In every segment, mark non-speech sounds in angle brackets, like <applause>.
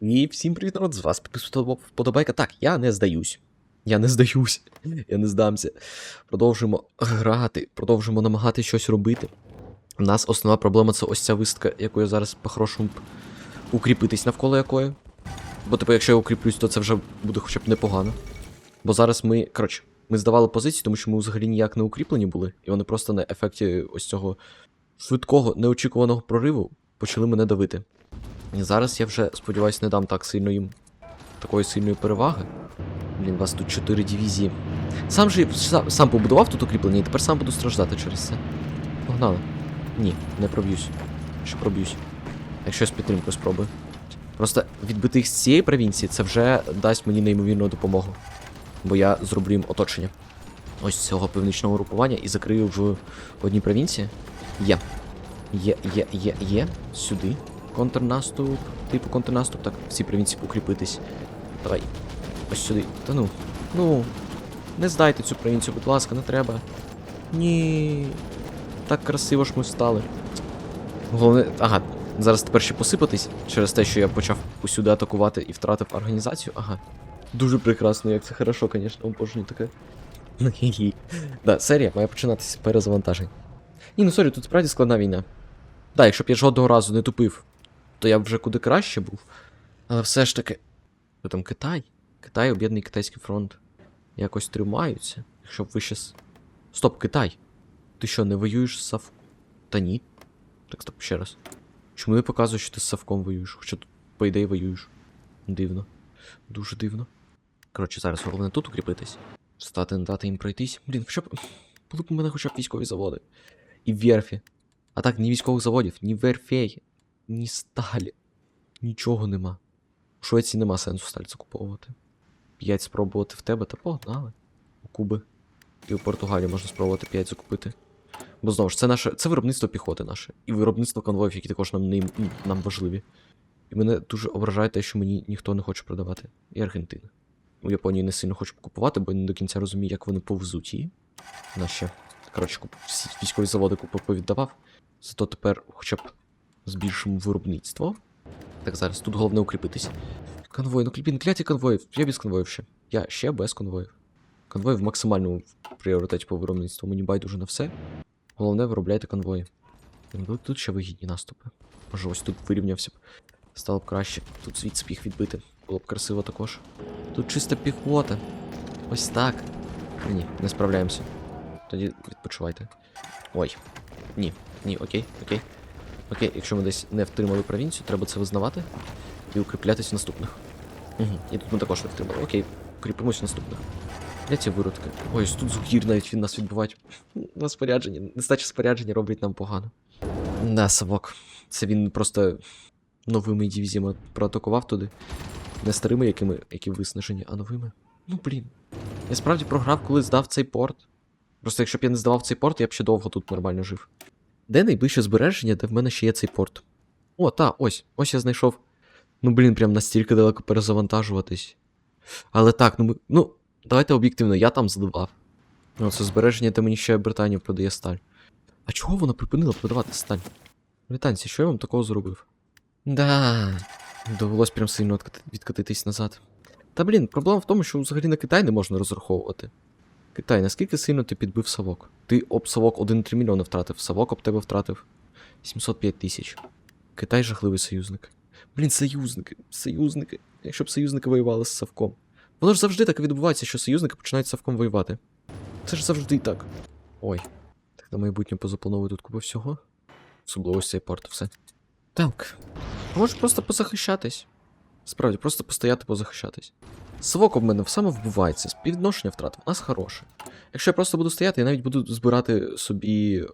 І всім привіт, народ, з вас вподобайка. Так, я не здаюсь. Я не здаюсь, я не здамся. Продовжуємо грати, продовжуємо намагатися щось робити. У нас основна проблема це ось ця вистка, яку я зараз по-хорошому укріпитись навколо якої. Бо типу, якщо я укріплюсь, то це вже буде хоча б непогано. Бо зараз ми, коротше, ми здавали позиції, тому що ми взагалі ніяк не укріплені були, і вони просто на ефекті ось цього швидкого, неочікуваного прориву почали мене давити. Зараз я вже, сподіваюся, не дам так сильно їм такої сильної переваги. Блін, вас тут 4 дивізії. Сам же сам, сам побудував тут укріплення, і тепер сам буду страждати через це. Погнали. Ні, не проб'юсь. Що проб'юсь. Якщо з підтримкою спробую. Просто відбити з цієї провінції це вже дасть мені неймовірну допомогу. Бо я зроблю їм оточення. Ось цього північного групування і закрию в одній провінції. Є. Є, є, є, є. Сюди. Контрнаступ. Типу контрнаступ. Так, всі провінції укріпитись. Давай. Ось сюди. Та ну. Ну. Не здайте цю провінцію, будь ласка, не треба. Ні. Так красиво ж ми стали. Головне. Ага, зараз тепер ще посипатись через те, що я почав усюди атакувати і втратив організацію. Ага. Дуже прекрасно, як це хорошо, звісно, обожнюю таке. Хі-хі. <laughs> Да, серія має починатися перезавантажень. Ні, ну сорі, тут справді складна війна. Да, якщо б я жодного разу не тупив, то я б вже куди краще був. Але все ж таки. Що там Китай? Китай, об'єднаний китайський фронт. Якось тримаються. Якщо б ви ще. с- Стоп, Китай. Ти що, не воюєш з Сав. Та ні. Так, стоп, ще раз. Чому не показує, що ти з Савком воюєш? Хоча тут, по ідеї, воюєш. Дивно. Дуже дивно. Коротше, зараз головне тут укріпитись. Стати не дати їм пройтись. Блін, хоча б. Були б у мене хоча б військові заводи. І верфі. А так, ні військових заводів, ні верфей, ні сталі. Нічого нема. У Швеції нема сенсу сталь закуповувати. П'ять спробувати в тебе та погнали. У Куби. І у Португалії можна спробувати 5 закупити. Бо знову ж, це наше. Це виробництво піхоти наше. І виробництво конвоїв, які також нам, ним- нам важливі. І мене дуже ображає те, що мені ніхто не хоче продавати. І Аргентина. У Японії не сильно хочу купувати, бо я не до кінця розумію, як вони повезуть її. На ще. Коротше, військові заводи повіддавав. Зато тепер хоча б збільшимо виробництво. Так, зараз тут головне укріпитись. Конвой, ну кліпін, кляті конвоїв. Я без конвоїв ще. Я ще без конвоїв. Конвої в максимальному пріоритеті по виробництву. Мені байдуже на все. Головне, виробляйте конвої. Тут, тут ще вигідні наступи. Може, ось тут вирівнявся б. Стало б краще. Тут звідси б відбити. Було б красиво також. Тут чиста піхота. Ось так. Ні, не справляємося. Тоді відпочивайте. Ой. Ні, ні, окей, окей. Окей, якщо ми десь не втримали провінцію, треба це визнавати і укріплятись в наступних. Угу. І тут ми також не втримали. Окей, укріпимось в наступних. Де ці виродки? Ой, тут зугір навіть він нас відбивать. На спорядженні. Нестача спорядження робить нам погано. Да, Савок. Це він просто новими дивізіями проатакував туди. Не старими, якими, які виснажені, а новими. Ну блін. Я справді програв, коли здав цей порт. Просто якщо б я не здавав цей порт, я б ще довго тут нормально жив. Де найближче збереження, де в мене ще є цей порт? О, та, ось, ось я знайшов. Ну, блін, прям настільки далеко перезавантажуватись. Але так, ну. Ну, давайте об'єктивно, я там здавав. Ну, це збереження, де мені ще Британія продає сталь. А чого вона припинила продавати сталь? Британці, що я вам такого зробив? Да. Довелось прям сильно відкати- відкатитись назад. Та блін, проблема в тому, що взагалі на Китай не можна розраховувати. Китай, наскільки сильно ти підбив Савок? Ти об Савок 1,3 мільйони втратив, Савок об тебе втратив 705 тисяч. Китай жахливий союзник. Блін, союзники, союзники. Якщо б союзники воювали з Савком. Воно ж завжди так відбувається, що союзники починають з Савком воювати. Це ж завжди так. Ой. Так на майбутнє позаплановую тут купу всього. Особливо цей порт, все. Так. Можеш просто позахищатись. Справді, просто постояти позахищатись. Савок об мене саме вбивається, співвідношення втрат у нас хороше. Якщо я просто буду стояти, я навіть буду збирати собі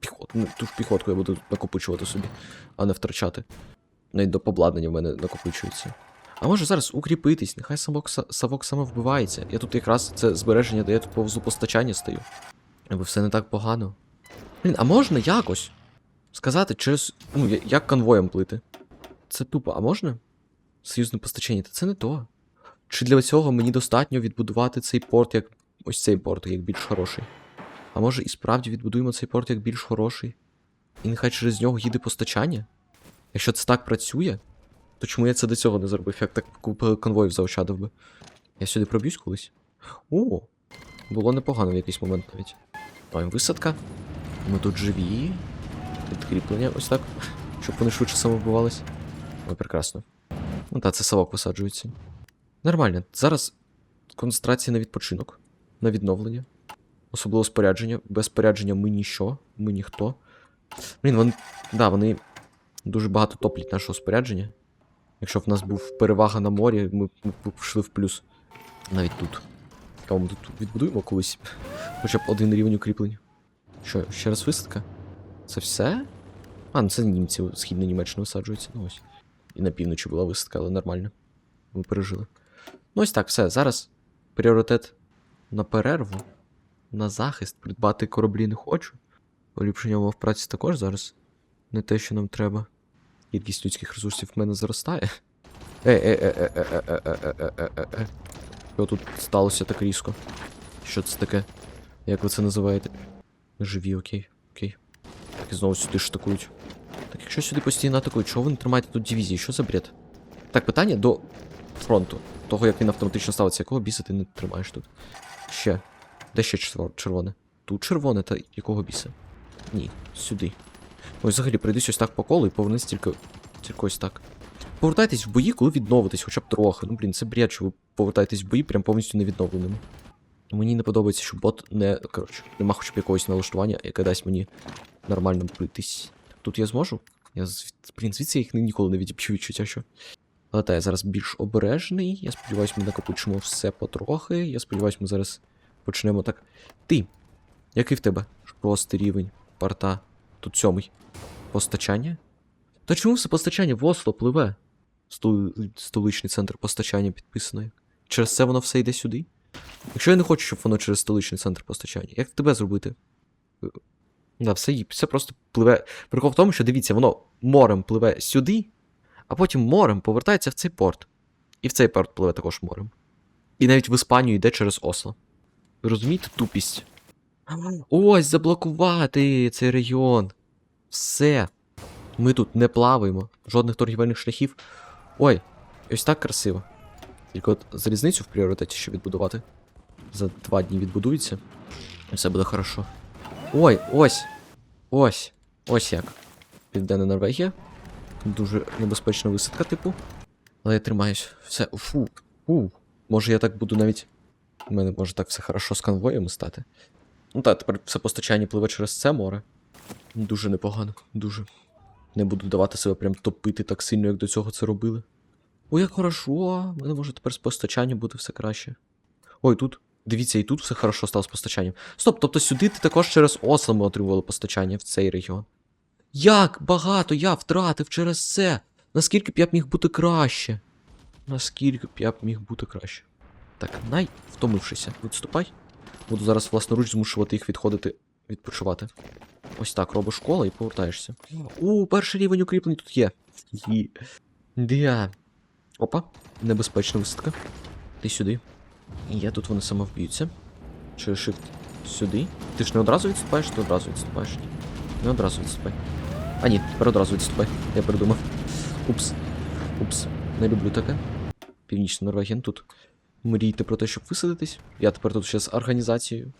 піхоту. Ну, ту ж піхотку я буду накопичувати собі, а не втрачати. Навіть до побладнання в мене накопичується. А може зараз укріпитись, нехай самок, са- Савок саме вбивається. Я тут якраз це збереження, я тут повзу постачання стою. Аби все не так погано. Блін, а можна якось сказати через. Ну, як конвоєм плити? Це тупо, а можна? Союзне постачання, та це не то. Чи для цього мені достатньо відбудувати цей порт як ось цей порт, як більш хороший? А може і справді відбудуємо цей порт як більш хороший? І нехай через нього їде постачання? Якщо це так працює, То чому я це до цього не зробив? Як так конвоїв заощадив би? Я сюди проб'юсь колись? О, було непогано в якийсь момент навіть. Маємо висадка. Ми тут живі. Підкріплення ось так. Щоб вони швидше самовбивались. Ой, прекрасно. Ну та це совок висаджується. Нормально. Зараз концентрація на відпочинок, на відновлення. Особливо спорядження. Без спорядження ми ніщо, ми ніхто. Блін, вони. Да, вони дуже багато топлять нашого спорядження. Якщо б в нас був перевага на морі, ми, б пішли в плюс. Навіть тут. Цікаво, ми тут відбудуємо колись. Хоча б один рівень укріплень. Що, ще раз висадка? Це все? А, ну це німці, східна Німеччина висаджується. Ну ось. І на півночі була висадка, але нормально. Ми пережили. Ну ось так, все. Зараз пріоритет на перерву, на захист. Придбати кораблі не хочу. Поліпшення умов праці також зараз. Не те, що нам треба. Кількість людських ресурсів в мене зростає. Е, е, е, е, е, е, е, е, е, е, е, е. Що тут сталося так різко? Що це таке? Як ви це називаєте? Живі, окей, окей. Так і знову сюди штакують. Якщо сюди постійно атакують, чого ви не тримаєте тут дивізії? Що за бред? Так, питання до фронту. Того, як він автоматично ставиться, якого біса ти не тримаєш тут? Ще. Де ще червоне? Тут червоне, та якого біса? Ні, сюди. Ось взагалі прийдись ось так по колу і повернись тільки, тільки ось так. Повертайтесь в бої, коли відновитесь, хоча б трохи. Ну, блін, це бред, що ви повертаєтесь в бої прям повністю невідновленими. Мені не подобається, що бот не. Коротше, нема хоча б якогось налаштування, яке дасть мені нормально битись. Тут я зможу? Я блін, звідси я їх ніколи не відчув відчуття, що. Але та, я зараз більш обережний. Я сподіваюся, ми накопичимо все потрохи. Я сподіваюся, ми зараз почнемо так. Ти. Який в тебе? Шостий рівень. Порта. Тут сьомий. Постачання? Та чому все постачання в Осло пливе? Стол... Столичний центр постачання підписаний. Через це воно все йде сюди? Якщо я не хочу, щоб воно через столичний центр постачання, як тебе зробити? Да, все, все просто пливе. Прикол в тому, що дивіться, воно морем пливе сюди, а потім морем повертається в цей порт. І в цей порт пливе також морем. І навіть в Іспанію йде через Осло. Ви розумієте тупість? Ось заблокувати цей регіон. Все. Ми тут не плаваємо, жодних торгівельних шляхів. Ой, ось так красиво. Тільки от залізницю в пріоритеті ще відбудувати. За два дні відбудується. І все буде хорошо. Ой, ось. Ось. Ось як. Південна Норвегія. Дуже небезпечна висадка, типу. Але я тримаюсь. Все. Фу. Фу. Може я так буду навіть. У мене може так все хорошо з конвоями стати. Ну так, тепер все постачання пливе через це море. Дуже непогано, дуже. Не буду давати себе прям топити так сильно, як до цього це робили. Ой, як хорошо, у мене може тепер з постачанням буде все краще. Ой, тут. Дивіться, і тут все хорошо стало з постачанням. Стоп, тобто сюди ти також через Осло ми отримували постачання в цей регіон. Як багато я втратив через це! Наскільки б я б міг бути краще? Наскільки б я б міг бути краще? Так, най, втомившися, відступай. Буду зараз власноруч змушувати їх відходити, відпочивати. Ось так, робиш школа і повертаєшся. У, перший рівень укріплень тут є. Є. Дя. Опа, небезпечна висадка. Ти сюди. Є, тут вони самовб'ються. Через shift сюди. Ти ж не одразу відступаєш, ти одразу відступаєш. Не одразу відступай. А ні, тепер одразу відступай. Я придумав. Упс. Упс. Не люблю таке. Північна Норвегія ну тут. Мрійте про те, щоб висадитись. Я тепер тут ще з організацією.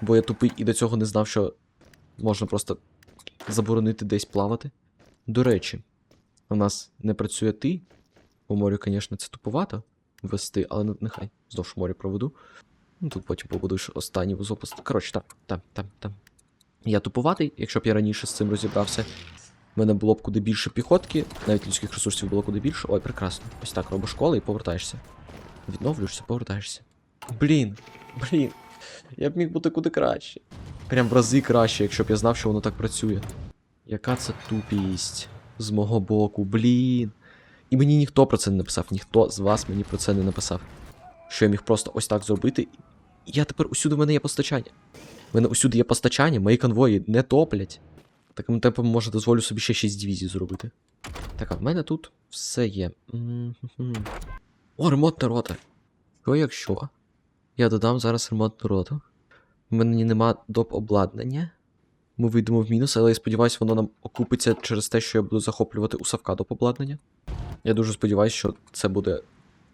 Бо я тупий і до цього не знав, що можна просто заборонити десь плавати. До речі, у нас не працює ти. По морю, звісно, це тупувато вести, але нехай вздовж моря проведу. Ну тут потім побудуєш останній вузопуск. Коротше, там, там, там, там. Я тупуватий, якщо б я раніше з цим розібрався. В мене було б куди більше піхотки, навіть людських ресурсів було куди більше. Ой, прекрасно. Ось так робиш школи і повертаєшся. Відновлюєшся, повертаєшся. Блін, блін. Я б міг бути куди краще. Прям в рази краще, якщо б я знав, що воно так працює. Яка це тупість з мого боку, блін. І мені ніхто про це не написав, ніхто з вас мені про це не написав. Що я міг просто ось так зробити. Я тепер усюди в мене є постачання. В мене усюди є постачання, мої конвої не топлять. Таким темпом може дозволю собі ще 6 дивізій зробити. Так, а в мене тут все є. О, ремонтна рота. Що якщо? Я додам зараз ремонтну роту. В мене нема доп обладнання. Ми вийдемо в мінус, але я сподіваюся, воно нам окупиться через те, що я буду захоплювати у Савкадо обладнання. Я дуже сподіваюся, що це буде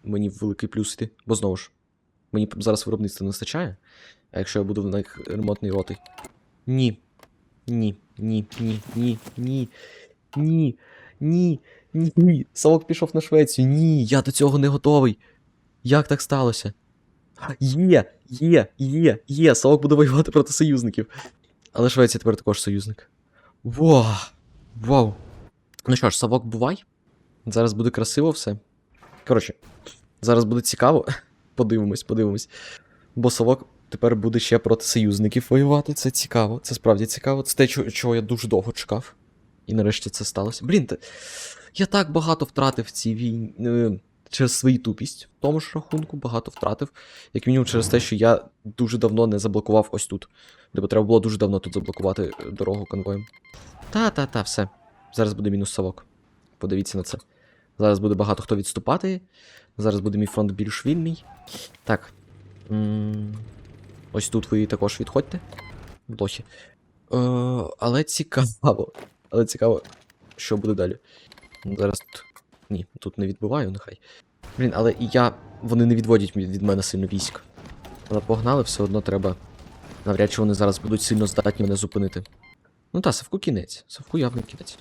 мені великий плюс йти. Бо знову ж, мені зараз виробництва не вистачає. А якщо я буду в них ремонтний роти. Ні. Ні, ні, ні, ні, ні, ні, ні, ні, ні. Савок пішов на Швецію. Ні, я до цього не готовий. Як так сталося? Є, є, є, є. Савок буде воювати проти союзників. Але Швеція тепер також союзник. Вау! Вау! Ну що ж, Савок, бувай. Зараз буде красиво все. Коротше, зараз буде цікаво. <laughs> Подивимось, подивимось. Бо Савок тепер буде ще проти союзників воювати. Це цікаво, це справді цікаво. Це те, чого- я дуже довго чекав. І нарешті це сталося. Блін, та... я так багато втратив в цій війні. е, Через свою тупість в тому ж рахунку багато втратив. Як мінімум через те, що я дуже давно не заблокував ось тут. Тобто треба було дуже давно тут заблокувати е, дорогу конвоєм. Та-та-та, все. Зараз буде мінус совок. Подивіться на це. Зараз буде багато хто відступати. Зараз буде мій фронт більш вільний. Так. Ось тут ви також відходьте. Лохи. Е, але цікаво. Але цікаво, що буде далі. Зараз тут. Ні, тут не відбиваю, нехай. Блін, але і я. Вони не відводять від від мене сильно військ. Але погнали, все одно треба. Навряд чи вони зараз будуть сильно здатні мене зупинити. Ну та, Савку кінець. Савку явно кінець.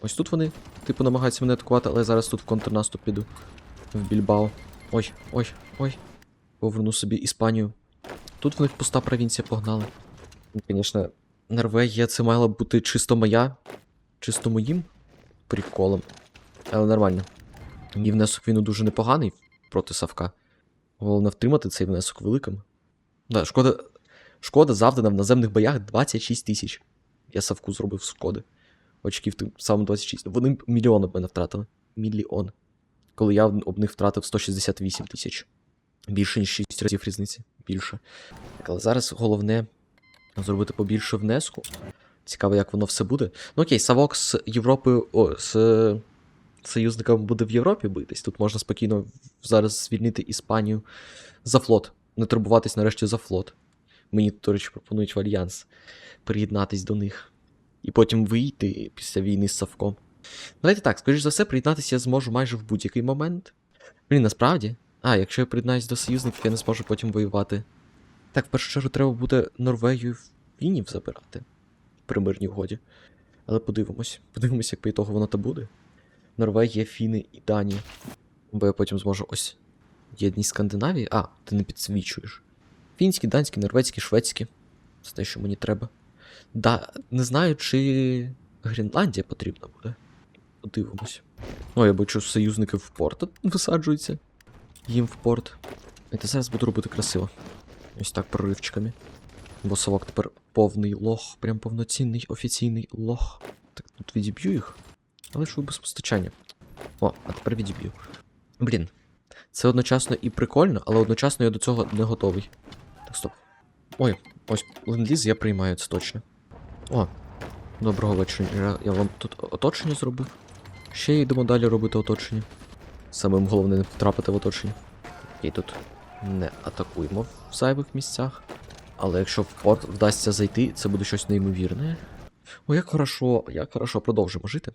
Ось тут вони, типу, намагаються мене атакувати, але я зараз тут в контрнаступ піду. В Більбао. Ой, ой, ой. Поверну собі Іспанію. Тут в них пуста провінція погнали. Ну, Звісно, Норвегія це мала б бути чисто моя, чисто моїм приколом. Але нормально. Мій внесок він дуже непоганий проти Савка. Головне втримати цей внесок великим. Да, шкода, шкода завдана в наземних боях 26 тисяч. Я Савку зробив шкоди. Очків тим самим 26. Вони мільйон об мене втратили. Мільйон. Коли я об них втратив 168 тисяч. Більше, ніж 6 разів різниці. Більше. Так, але зараз головне зробити побільше внеску. Цікаво, як воно все буде. Ну окей, Савок з Європою. О, з союзниками буде в Європі битись. Тут можна спокійно зараз звільнити Іспанію за флот. Не турбуватись нарешті за флот. Мені, до речі, пропонують в альянс приєднатись до них. І потім вийти після війни з Савком. Давайте так, скоріш за все, приєднатися я зможу майже в будь-який момент. Блін, насправді. А, якщо я приєднаюсь до союзників, я не зможу потім воювати. Так, в першу чергу треба буде Норвегію в Фінів забирати при мирній угоді. Але подивимось. Подивимось, як по ітогу воно то буде. Норвегія, Фіни і Данія. Бо я потім зможу ось. Єдність Скандинавії. А, ти не підсвічуєш. Фінські, данські, норвезькі, шведські. Це те, що мені треба. Да, не знаю, чи Гренландія потрібна буде. Подивимось. О, я бачу, союзники в порт висаджуються. Їм в порт. І це зараз буду робити красиво. Ось так проривчиками. Бо совок тепер повний лох, прям повноцінний офіційний лох. Так, тут відіб'ю їх. Але ви без постачання. О, а тепер відіб'ю. Блін. Це одночасно і прикольно, але одночасно я до цього не готовий. Так, стоп. Ой, ось ленд-ліз я приймаю це точно. О, доброго вечора. Я вам тут оточення зробив. Ще йдемо далі робити оточення. Самим головне не потрапити в оточення. І тут не атакуємо в зайвих місцях. Але якщо в порт вдасться зайти, це буде щось неймовірне. О, як хорошо, як хорошо, продовжимо жити.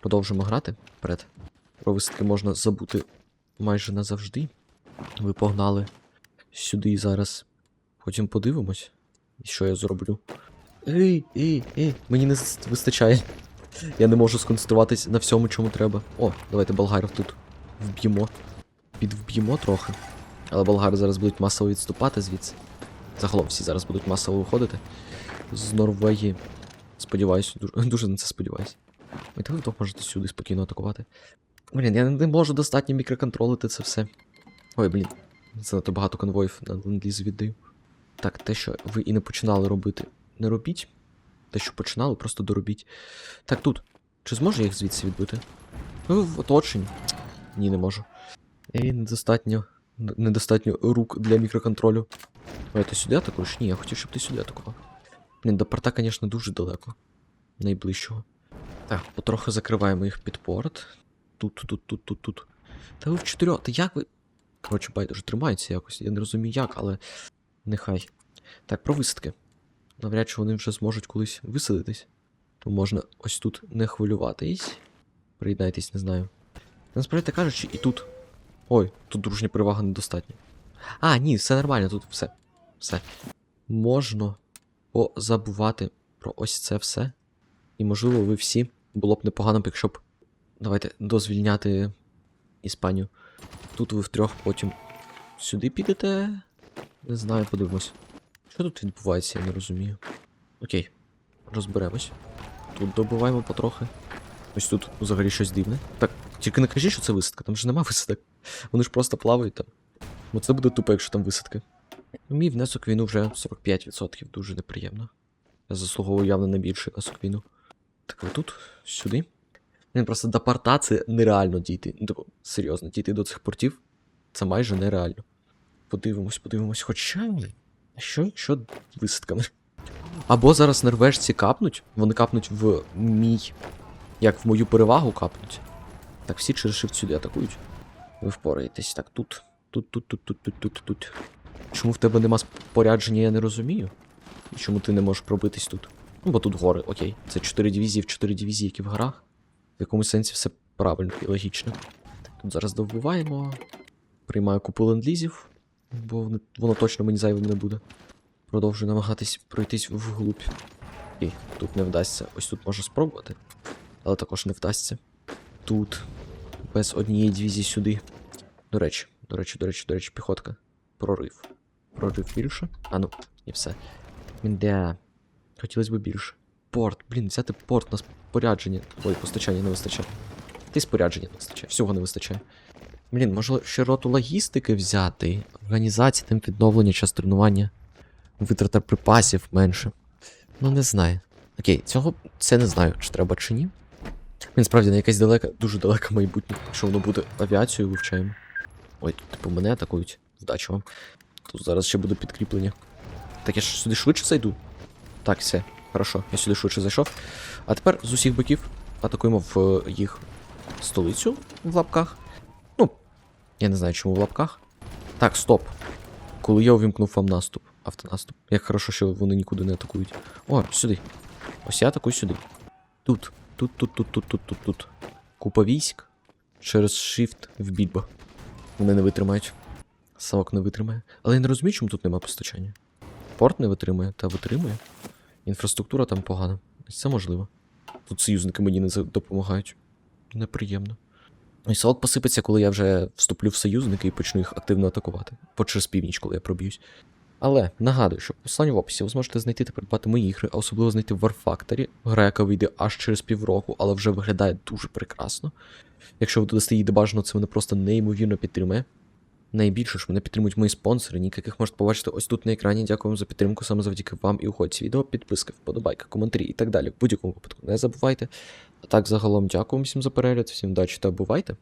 Продовжимо грати вперед. Про висадки можна забути майже назавжди. Ви погнали сюди зараз. Потім подивимось, що я зроблю. Ей, ей, ей, мені не вистачає. Я не можу сконцентруватись на всьому, чому треба. О, давайте болгарів тут вб'ємо. Підвб'ємо трохи. Але болгари зараз будуть масово відступати звідси. Загалом всі зараз будуть масово виходити з Норвегії. Сподіваюсь, дуже, <laughs> дуже на це сподіваюсь. Ви так вдвох можете сюди спокійно атакувати. Блін, я не можу достатньо мікроконтролити це все. Ой, блін, занадто багато конвоїв на ленд-ліз віддаю. Так, те, що ви і не починали робити, не робіть. Те, що починали, просто доробіть. Так, тут. Чи зможу я їх звідси відбити? Ну, в оточенні. Ні, не можу. І недостатньо. Недостатньо рук для мікроконтролю. Ой, ти сюди атакуєш? Ні, я хотів, щоб ти сюди атакував. Блін, до порта, звісно, дуже далеко. Найближчого. Так, потроху закриваємо їх під порт. Тут, тут, тут, тут, тут. Та ви в чотирьох. Та як ви. Коротше, байдуже тримаються якось. Я не розумію як, але. Нехай. Так, про висадки. навряд чи вони вже зможуть колись висадитись. То можна ось тут не хвилюватись. Приєднайтесь, не знаю. Насправді кажучи, і тут. Ой, тут дружня перевага недостатня. А, ні, все нормально, тут все. Все. Можна позабувати про ось це все. І, можливо, ви всі було б непогано, якщо б. Давайте дозвільняти Іспанію. Тут ви втрьох потім сюди підете. Не знаю, подивимось. Що тут відбувається, я не розумію. Окей, розберемось. Тут добуваємо потрохи. Ось тут взагалі щось дивне. Так, тільки не кажіть, що це висадка, там же нема висадок. Вони ж просто плавають там. Ну це буде тупо, якщо там висадки. Мій внесок війну вже 45%, дуже неприємно. Я заслуговую явно на більший внесок війну. Так, ви тут, сюди. Він просто до порта це нереально дійти. Ну, типу, серйозно, дійти до цих портів це майже нереально. Подивимось, подивимось, хоча. А що, якщо висадками? Або зараз норвежці капнуть, вони капнуть в мій. Як в мою перевагу капнуть. Так, всі через shift сюди атакують. Ви впораєтесь. Так, тут. Тут, тут, тут, тут, тут, тут, тут. Чому в тебе нема спорядження, я не розумію. І чому ти не можеш пробитись тут? Ну, бо тут гори, окей. Це 4 дивізії в 4 дивізії, які в горах. В якомусь сенсі все правильно і логічно. Тут зараз довбиваємо. Приймаю купу лендлізів, бо воно точно мені зайвим не буде. Продовжую намагатись пройтись вглубь. І тут не вдасться. Ось тут можна спробувати, але також не вдасться. Тут без однієї дивізії сюди. До речі, до речі, до речі, до речі, піхотка. Прорив. Прорив більше. А ну, і все. Мінде. Хотілося б більше. Порт, блін, взяти порт на спорядження. Ой, постачання не вистачає. Ти спорядження не вистачає, всього не вистачає. Блін, може ще роту логістики взяти, організації, там відновлення, час тренування, витрата припасів менше. Ну, не знаю. Окей, цього це не знаю, чи треба чи ні. Він справді на якесь далеке, дуже далеке майбутнє. Якщо воно буде авіацію вивчаємо. Ой, тут, типу мене атакують. Вдачі вам. Тут зараз ще буде підкріплення. Так я ж сюди швидше зайду. Так, все, хорошо, я сюди швидше зайшов. А тепер з усіх боків атакуємо в їх столицю в лапках. Ну, я не знаю, чому в лапках. Так, стоп. Коли я увімкнув вам наступ, автонаступ. Як хорошо, що вони нікуди не атакують. О, сюди. Ось я атакую сюди. Тут. Тут, тут, тут, тут, тут, тут, тут. Купа військ. Через shift в більба. Вони не витримають. Савок не витримає. Але я не розумію, чому тут нема постачання. Порт не витримує, та витримує. Інфраструктура там погана. Це можливо. Тут союзники мені не допомагають. Неприємно. І Салок посипеться, коли я вже вступлю в союзники і почну їх активно атакувати. По через північ, коли я проб'юсь. Але нагадую, що посилання в описі ви зможете знайти та придбати мої ігри, а особливо знайти в War Factory, гра, яка вийде аж через півроку, але вже виглядає дуже прекрасно. Якщо ви додасте її до бажано, це мене просто неймовірно підтримує. Найбільше ж мене підтримують мої спонсори, яких можете побачити ось тут на екрані. Дякую вам за підтримку саме завдяки вам і уходці відео, підписки, вподобайки, коментарі і так далі. В будь-якому випадку не забувайте. А так, загалом, дякую всім за перегляд, всім удачі та бувайте.